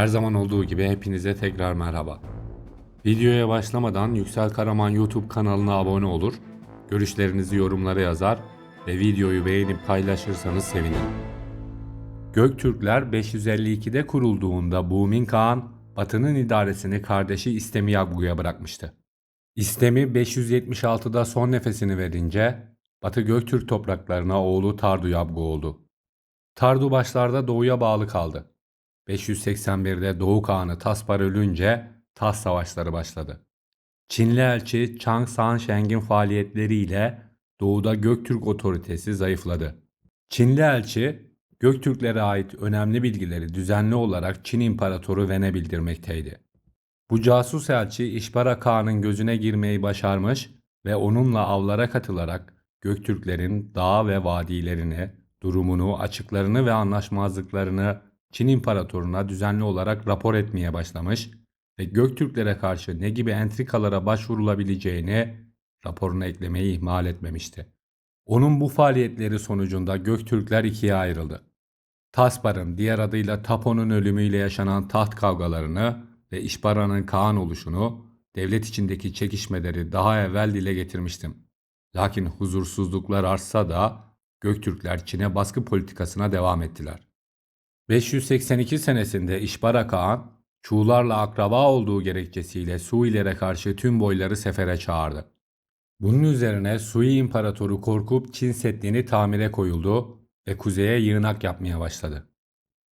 Her zaman olduğu gibi hepinize tekrar merhaba. Videoya başlamadan Yüksel Karaman YouTube kanalına abone olur, görüşlerinizi yorumlara yazar ve videoyu beğenip paylaşırsanız sevinirim. Göktürkler 552'de kurulduğunda Bumin Kağan, Batı'nın idaresini kardeşi İstemi Yavgu'ya bırakmıştı. İstemi 576'da son nefesini verince Batı Göktürk topraklarına oğlu Tardu Yavgu oldu. Tardu başlarda doğuya bağlı kaldı. 581'de Doğu Kağan'ı Taspar ölünce Tas savaşları başladı. Çinli elçi Chang Sansheng'in faaliyetleriyle doğuda Göktürk otoritesi zayıfladı. Çinli elçi Göktürklere ait önemli bilgileri düzenli olarak Çin İmparatoru Ven'e bildirmekteydi. Bu casus elçi İşbara Kağan'ın gözüne girmeyi başarmış ve onunla avlara katılarak Göktürklerin dağ ve vadilerini, durumunu, açıklarını ve anlaşmazlıklarını Çin İmparatoruna düzenli olarak rapor etmeye başlamış ve Göktürklere karşı ne gibi entrikalara başvurulabileceğini raporuna eklemeyi ihmal etmemişti. Onun bu faaliyetleri sonucunda Göktürkler ikiye ayrıldı. Taspar'ın diğer adıyla Tapo'nun ölümüyle yaşanan taht kavgalarını ve İşbara'nın Kaan oluşunu, devlet içindeki çekişmeleri daha evvel dile getirmiştim. Lakin huzursuzluklar artsa da Göktürkler Çin'e baskı politikasına devam ettiler. 582 senesinde İşbara Kağan, Çuğlarla akraba olduğu gerekçesiyle Suilere karşı tüm boyları sefere çağırdı. Bunun üzerine Sui İmparatoru korkup Çin Seddi'ni tamire koyuldu ve kuzeye yığınak yapmaya başladı.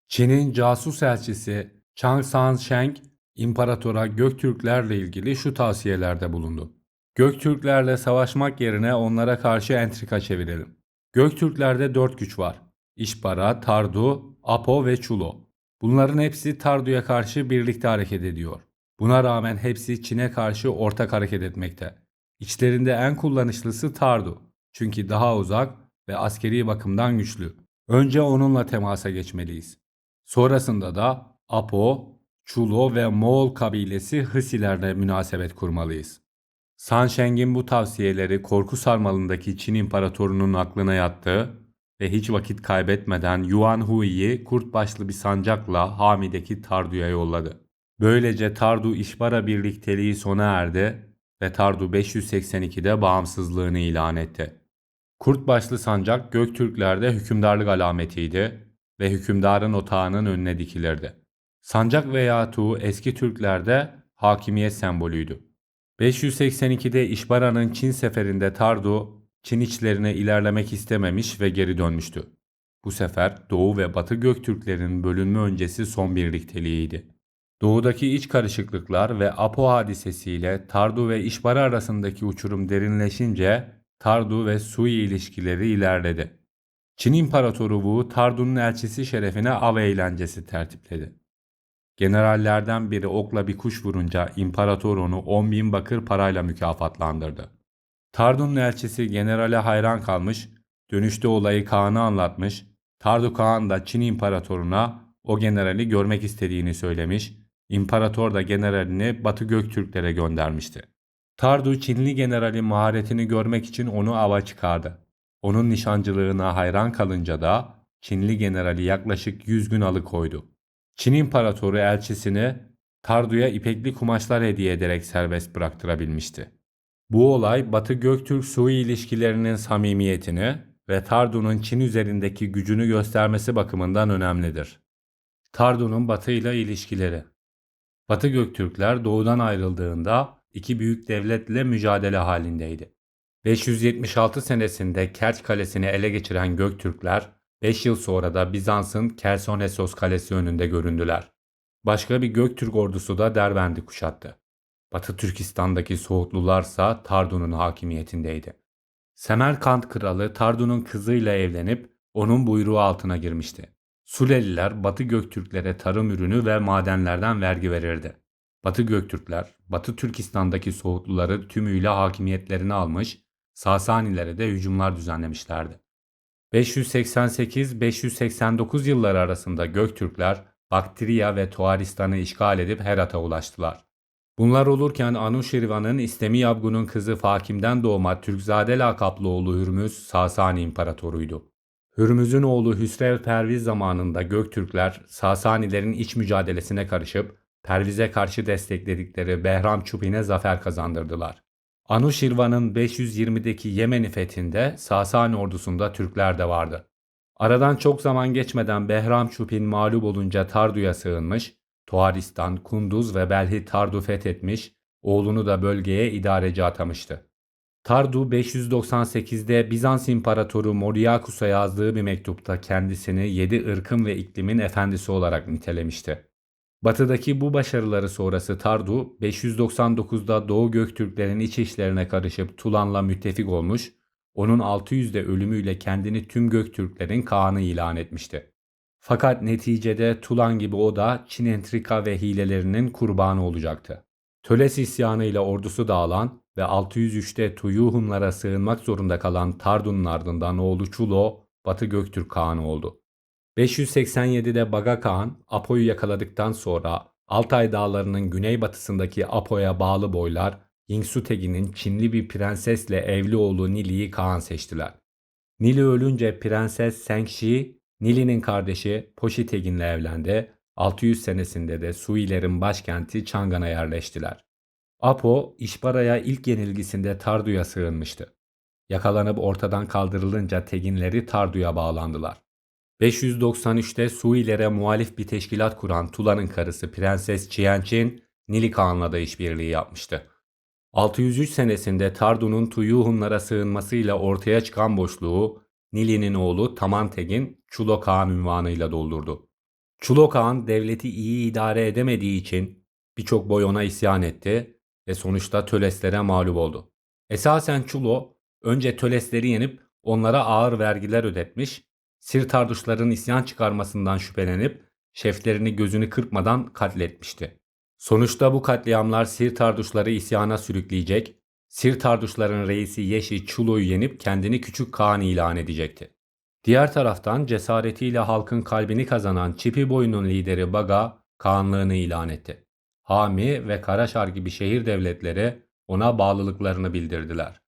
Çin'in casus elçisi Chang Sansheng, imparatora Göktürklerle ilgili şu tavsiyelerde bulundu. Göktürklerle savaşmak yerine onlara karşı entrika çevirelim. Göktürklerde dört güç var. İşbara, Tardu, Apo ve Çulo. Bunların hepsi Tardu'ya karşı birlikte hareket ediyor. Buna rağmen hepsi Çin'e karşı ortak hareket etmekte. İçlerinde en kullanışlısı Tardu. Çünkü daha uzak ve askeri bakımdan güçlü. Önce onunla temasa geçmeliyiz. Sonrasında da Apo, Çulo ve Moğol kabilesi Hısilerle münasebet kurmalıyız. Sansheng'in bu tavsiyeleri korku sarmalındaki Çin imparatorunun aklına yattı ve hiç vakit kaybetmeden Yuan Hui'yi kurt başlı bir sancakla Hami'deki Tardu'ya yolladı. Böylece Tardu İşbara birlikteliği sona erdi ve Tardu 582'de bağımsızlığını ilan etti. Kurt başlı sancak Göktürklerde hükümdarlık alametiydi ve hükümdarın otağının önüne dikilirdi. Sancak veya tuğ eski Türklerde hakimiyet sembolüydü. 582'de İşbara'nın Çin seferinde Tardu, Çin içlerine ilerlemek istememiş ve geri dönmüştü. Bu sefer Doğu ve Batı Göktürklerin bölünme öncesi son birlikteliğiydi. Doğudaki iç karışıklıklar ve Apo hadisesiyle Tardu ve İşbara arasındaki uçurum derinleşince Tardu ve Sui ilişkileri ilerledi. Çin İmparatoru Wu Tardu'nun elçisi şerefine av eğlencesi tertipledi. Generallerden biri okla bir kuş vurunca imparator onu 10 bin bakır parayla mükafatlandırdı. Tardu'nun elçisi generale hayran kalmış, dönüşte olayı Kaan'a anlatmış, Tardu Kaan da Çin imparatoruna o generali görmek istediğini söylemiş, imparator da generalini Batı Göktürklere göndermişti. Tardu Çinli generalin maharetini görmek için onu ava çıkardı. Onun nişancılığına hayran kalınca da Çinli generali yaklaşık 100 gün alıkoydu. Çin İmparatoru elçisini Tardu'ya ipekli kumaşlar hediye ederek serbest bıraktırabilmişti. Bu olay Batı Göktürk-Sui ilişkilerinin samimiyetini ve Tardu'nun Çin üzerindeki gücünü göstermesi bakımından önemlidir. Tardu'nun Batı ile ilişkileri Batı Göktürkler doğudan ayrıldığında iki büyük devletle mücadele halindeydi. 576 senesinde Kerç Kalesi'ni ele geçiren Göktürkler 5 yıl sonra da Bizans'ın Kersonesos Kalesi önünde göründüler. Başka bir Göktürk ordusu da Derbent'i kuşattı. Batı Türkistan'daki Soğutlularsa Tardu'nun hakimiyetindeydi. Semerkant kralı Tardu'nun kızıyla evlenip onun buyruğu altına girmişti. Suleliler Batı Göktürklere tarım ürünü ve madenlerden vergi verirdi. Batı Göktürkler, Batı Türkistan'daki Soğutluları tümüyle hakimiyetlerini almış, Sasanilere de hücumlar düzenlemişlerdi. 588-589 yılları arasında Göktürkler, Baktriya ve Tuaristan'ı işgal edip Herat'a ulaştılar. Bunlar olurken Anuşirvan'ın İstemi Yabgu'nun kızı Fakim'den doğma Türkzade lakaplı oğlu Hürmüz Sasani İmparatoruydu. Hürmüz'ün oğlu Hüsrev Perviz zamanında Göktürkler Sasanilerin iç mücadelesine karışıp Perviz'e karşı destekledikleri Behram Çupin'e zafer kazandırdılar. Anuşirvan'ın 520'deki Yemen'i fethinde Sasani ordusunda Türkler de vardı. Aradan çok zaman geçmeden Behram Çupin mağlup olunca Tardu'ya sığınmış, Tuharistan, Kunduz ve Belhi Tardu fethetmiş, oğlunu da bölgeye idareci atamıştı. Tardu 598'de Bizans İmparatoru Moriakus'a yazdığı bir mektupta kendisini yedi ırkın ve iklimin efendisi olarak nitelemişti. Batıdaki bu başarıları sonrası Tardu 599'da Doğu Göktürklerin iç işlerine karışıp Tulan'la müttefik olmuş, onun 600'de ölümüyle kendini tüm Göktürklerin Kağan'ı ilan etmişti. Fakat neticede Tulan gibi o da Çin entrika ve hilelerinin kurbanı olacaktı. Töles isyanı ile ordusu dağılan ve 603'te Tuyuhunlara sığınmak zorunda kalan Tardu'nun ardından oğlu Çulo, Batı Göktürk Kağanı oldu. 587'de Baga Kağan, Apo'yu yakaladıktan sonra Altay dağlarının güneybatısındaki Apo'ya bağlı boylar, Yingsu Tegin'in Çinli bir prensesle evli oğlu Nili'yi Kağan seçtiler. Nili ölünce Prenses Sengşi, Nili'nin kardeşi Poşi Tegin'le evlendi. 600 senesinde de Suilerin başkenti Çangan'a yerleştiler. Apo, İşbara'ya ilk yenilgisinde Tardu'ya sığınmıştı. Yakalanıp ortadan kaldırılınca Teginleri Tardu'ya bağlandılar. 593'te Suilere muhalif bir teşkilat kuran Tula'nın karısı Prenses Qianqin, Nili Kağan'la da işbirliği yapmıştı. 603 senesinde Tardu'nun Tuyuhunlara sığınmasıyla ortaya çıkan boşluğu Nili'nin oğlu Taman Tegin Çulo Kağan ünvanıyla doldurdu. Çulo Kağan devleti iyi idare edemediği için birçok boy ona isyan etti ve sonuçta Töleslere mağlup oldu. Esasen Çulo önce Tölesleri yenip onlara ağır vergiler ödetmiş, Sirtarduşların isyan çıkarmasından şüphelenip şeflerini gözünü kırpmadan katletmişti. Sonuçta bu katliamlar Sirtarduşları isyana sürükleyecek, Sirtarduşların reisi Yeşi Çulo'yu yenip kendini küçük Kaan ilan edecekti. Diğer taraftan cesaretiyle halkın kalbini kazanan Çipi boyunun lideri Baga, Kağanlığını ilan etti. Hami ve Karaşar gibi şehir devletleri ona bağlılıklarını bildirdiler.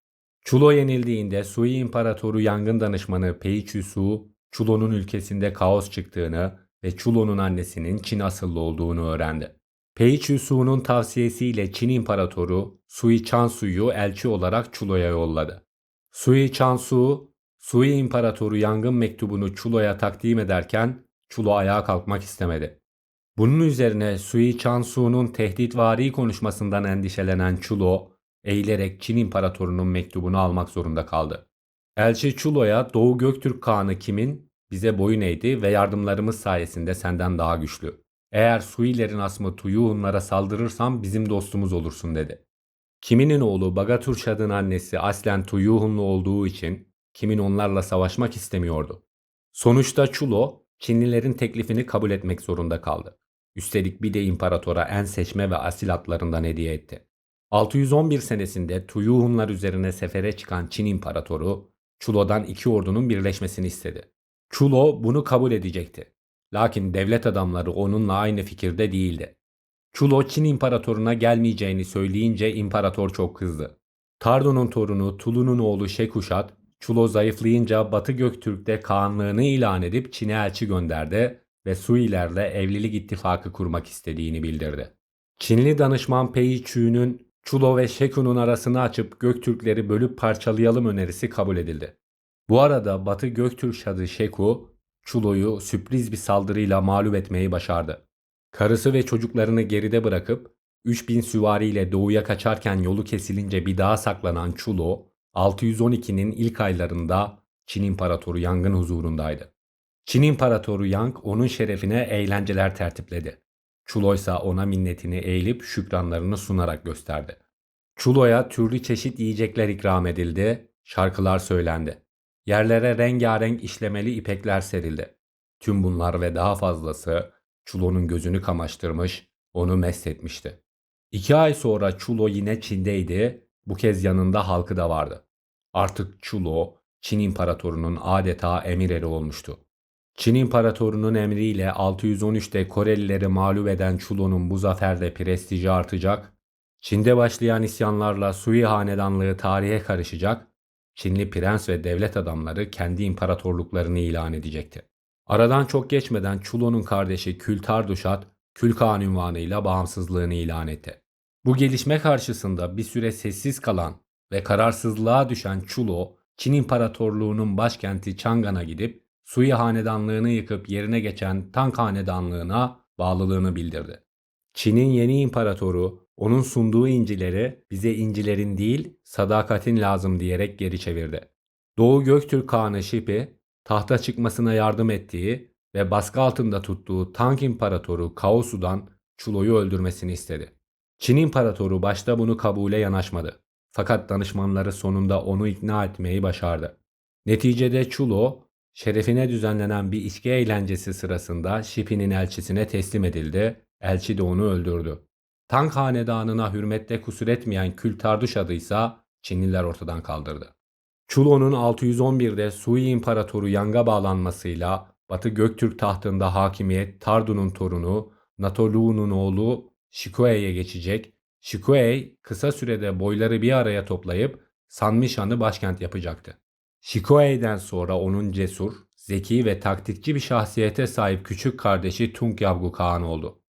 Çulo yenildiğinde Sui İmparatoru yangın danışmanı Peichu Su, Chulo'nun ülkesinde kaos çıktığını ve Chulo'nun annesinin Çin asıllı olduğunu öğrendi. Peichu Su'nun tavsiyesiyle Çin İmparatoru Sui Chansu'yu elçi olarak Chulo'ya yolladı. Sui Chansu, Sui İmparatoru yangın mektubunu Chulo'ya takdim ederken Chulo ayağa kalkmak istemedi. Bunun üzerine Sui Chansu'nun tehditvari konuşmasından endişelenen Chulo, eğilerek Çin İmparatorunun mektubunu almak zorunda kaldı. Elçi Chulo'ya Doğu Göktürk Kağanı kimin, bize boyun eğdi ve yardımlarımız sayesinde senden daha güçlü. Eğer Suilerin asmı Tuyuhunlara saldırırsam bizim dostumuz olursun dedi. Kiminin oğlu Bagaturşad'ın annesi aslen Tuyuhunlu olduğu için kimin onlarla savaşmak istemiyordu. Sonuçta Chulo, Çinlilerin teklifini kabul etmek zorunda kaldı. Üstelik bir de imparatora en seçme ve asil atlarından hediye etti. 611 senesinde Tuyuhunlar üzerine sefere çıkan Çin imparatoru Chulo'dan iki ordunun birleşmesini istedi. Chulo bunu kabul edecekti. Lakin devlet adamları onunla aynı fikirde değildi. Chulo Çin imparatoruna gelmeyeceğini söyleyince imparator çok kızdı. Tardo'nun torunu Tulu'nun oğlu Şekuşat, Chulo zayıflayınca Batı Göktürk'te Kağanlığını ilan edip Çin'e elçi gönderdi ve Suilerle evlilik ittifakı kurmak istediğini bildirdi. Çinli danışman Pei Chu'nun Chulo ve Şeku'nun arasını açıp Göktürkleri bölüp parçalayalım önerisi kabul edildi. Bu arada Batı Göktürk şadı Şeku, Chulo'yu sürpriz bir saldırıyla mağlup etmeyi başardı. Karısı ve çocuklarını geride bırakıp 3000 süvariyle doğuya kaçarken yolu kesilince bir daha saklanan Chulo, 612'nin ilk aylarında Çin İmparatoru Yang'ın huzurundaydı. Çin İmparatoru Yang onun şerefine eğlenceler tertipledi. Chulo ise ona minnetini eğilip şükranlarını sunarak gösterdi. Chulo'ya türlü çeşit yiyecekler ikram edildi, şarkılar söylendi. Yerlere rengarenk işlemeli ipekler serildi. Tüm bunlar ve daha fazlası Chulo'nun gözünü kamaştırmış, onu mest etmişti. İki ay sonra Chulo yine Çin'deydi, bu kez yanında halkı da vardı. Artık Chulo, Çin İmparatorunun adeta emir eri olmuştu. Çin İmparatorunun emriyle 613'te Korelileri mağlup eden Chulo'nun bu zaferde prestiji artacak, Çin'de başlayan isyanlarla Sui hanedanlığı tarihe karışacak, Çinli prens ve devlet adamları kendi imparatorluklarını ilan edecekti. Aradan çok geçmeden Chulo'nun kardeşi Kültarduşat, Külkan ünvanıyla bağımsızlığını ilan etti. Bu gelişme karşısında bir süre sessiz kalan ve kararsızlığa düşen Chulo, Çin İmparatorluğu'nun başkenti Chang'an'a gidip Sui Hanedanlığını yıkıp yerine geçen Tang Hanedanlığı'na bağlılığını bildirdi. Çin'in yeni imparatoru onun sunduğu incileri bize incilerin değil sadakatin lazım diyerek geri çevirdi. Doğu Göktürk Kağanı Şipi tahta çıkmasına yardım ettiği ve baskı altında tuttuğu Tang İmparatoru Kaosu'dan Chulo'yu öldürmesini istedi. Çin İmparatoru başta bunu kabule yanaşmadı. Fakat danışmanları sonunda onu ikna etmeyi başardı. Neticede Chulo, şerefine düzenlenen bir içki eğlencesi sırasında Şipi'nin elçisine teslim edildi, elçi de onu öldürdü. Tang hanedanına hürmette kusur etmeyen Kültarduş adıysa Çinliler ortadan kaldırdı. Chulo'nun 611'de Sui İmparatoru Yang'a bağlanmasıyla Batı Göktürk tahtında hakimiyet Tardu'nun torunu Natolu'nun oğlu Shikuei'ye geçecek. Shikuei kısa sürede boyları bir araya toplayıp Sanmishan'ı başkent yapacaktı. Shikuei'den sonra onun cesur, zeki ve taktikçi bir şahsiyete sahip küçük kardeşi Tung Yabgu Kağan oldu.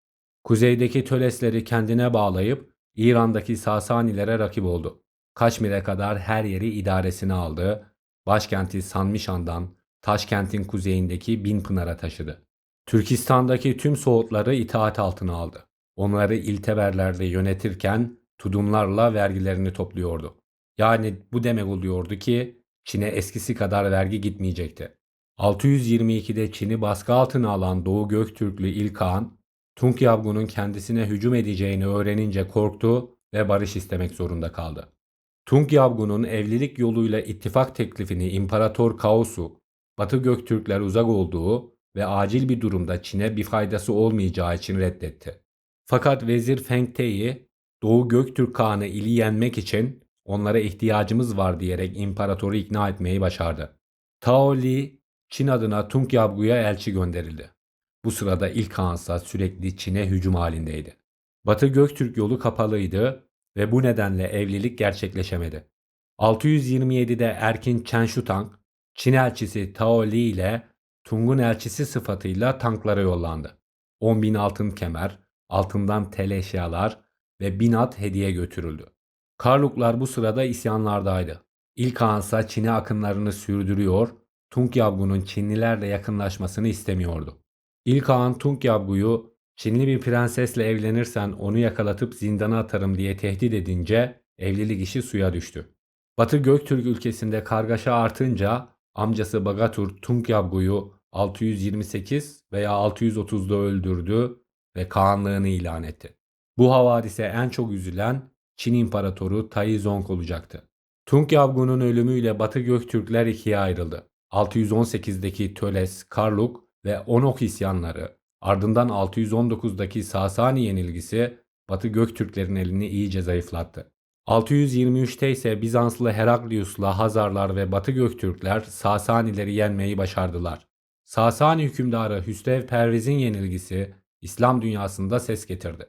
Kuzeydeki Tölesleri kendine bağlayıp İran'daki Sasanilere rakip oldu. Kaşmir'e kadar her yeri idaresine aldı. Başkenti Sanmişan'dan Taşkent'in kuzeyindeki Binpınar'a taşıdı. Türkistan'daki tüm Soğutları itaat altına aldı. Onları ilteverlerde yönetirken tudumlarla vergilerini topluyordu. Yani bu demek oluyordu ki Çin'e eskisi kadar vergi gitmeyecekti. 622'de Çin'i baskı altına alan Doğu Göktürklü İlkhan, Tung Yavgu'nun kendisine hücum edeceğini öğrenince korktu ve barış istemek zorunda kaldı. Tung Yavgu'nun evlilik yoluyla ittifak teklifini İmparator Kaosu, Batı Göktürkler uzak olduğu ve acil bir durumda Çin'e bir faydası olmayacağı için reddetti. Fakat Vezir Feng Teyi, Doğu Göktürk Kağan'ı ili yenmek için onlara ihtiyacımız var diyerek imparatoru ikna etmeyi başardı. Tao Li, Çin adına Tung Yabgu'ya elçi gönderildi. Bu sırada ilk Hansa sürekli Çin'e hücum halindeydi. Batı Göktürk yolu kapalıydı ve bu nedenle evlilik gerçekleşemedi. 627'de Erkin Çenşutang, Çin elçisi Tao Li ile Tung'un elçisi sıfatıyla tanklara yollandı. 10 bin altın kemer, altından tel eşyalar ve bin at hediye götürüldü. Karluklar bu sırada isyanlardaydı. İlk Hansa Çin'e akınlarını sürdürüyor, Tung Yabgu'nun Çinlilerle yakınlaşmasını istemiyordu. İlk Ağan Tung Yabgu'yu Çinli bir prensesle evlenirsen onu yakalatıp zindana atarım diye tehdit edince evlilik işi suya düştü. Batı Göktürk ülkesinde kargaşa artınca amcası Bagatur Tung Yabgu'yu 628 veya 630'da öldürdü ve Kağanlığını ilan etti. Bu havadise en çok üzülen Çin İmparatoru Taizong olacaktı. Tung Yabgu'nun ölümüyle Batı Göktürkler ikiye ayrıldı. 618'deki Töles, Karluk ve Onok isyanları, ardından 619'daki Sasani yenilgisi Batı Göktürklerin elini iyice zayıflattı. 623'te ise Bizanslı Heraklius'la Hazarlar ve Batı Göktürkler Sasanileri yenmeyi başardılar. Sasani hükümdarı Hüsrev Perviz'in yenilgisi İslam dünyasında ses getirdi.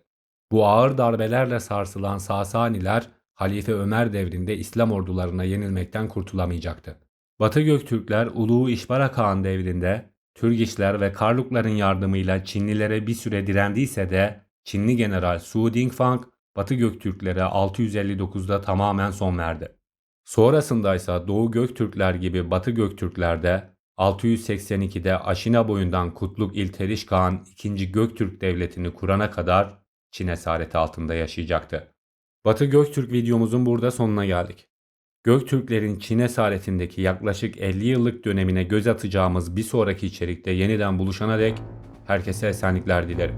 Bu ağır darbelerle sarsılan Sasaniler Halife Ömer devrinde İslam ordularına yenilmekten kurtulamayacaktı. Batı Göktürkler Ulu İşbara Kağan devrinde Türgişler ve Karlukların yardımıyla Çinlilere bir süre direndiyse de Çinli general Su Dingfang Batı Göktürklere 659'da tamamen son verdi. Sonrasında ise Doğu Göktürkler gibi Batı Göktürkler de 682'de Aşina boyundan Kutluk İlteriş Kağan 2. Göktürk Devleti'ni kurana kadar Çin esareti altında yaşayacaktı. Batı Göktürk videomuzun burada sonuna geldik. Göktürklerin Çin esaretindeki yaklaşık 50 yıllık dönemine göz atacağımız bir sonraki içerikte yeniden buluşana dek herkese esenlikler dilerim.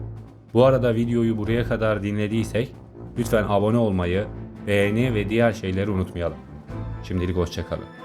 Bu arada videoyu buraya kadar dinlediysek lütfen abone olmayı, beğeni ve diğer şeyleri unutmayalım. Şimdilik hoşçakalın.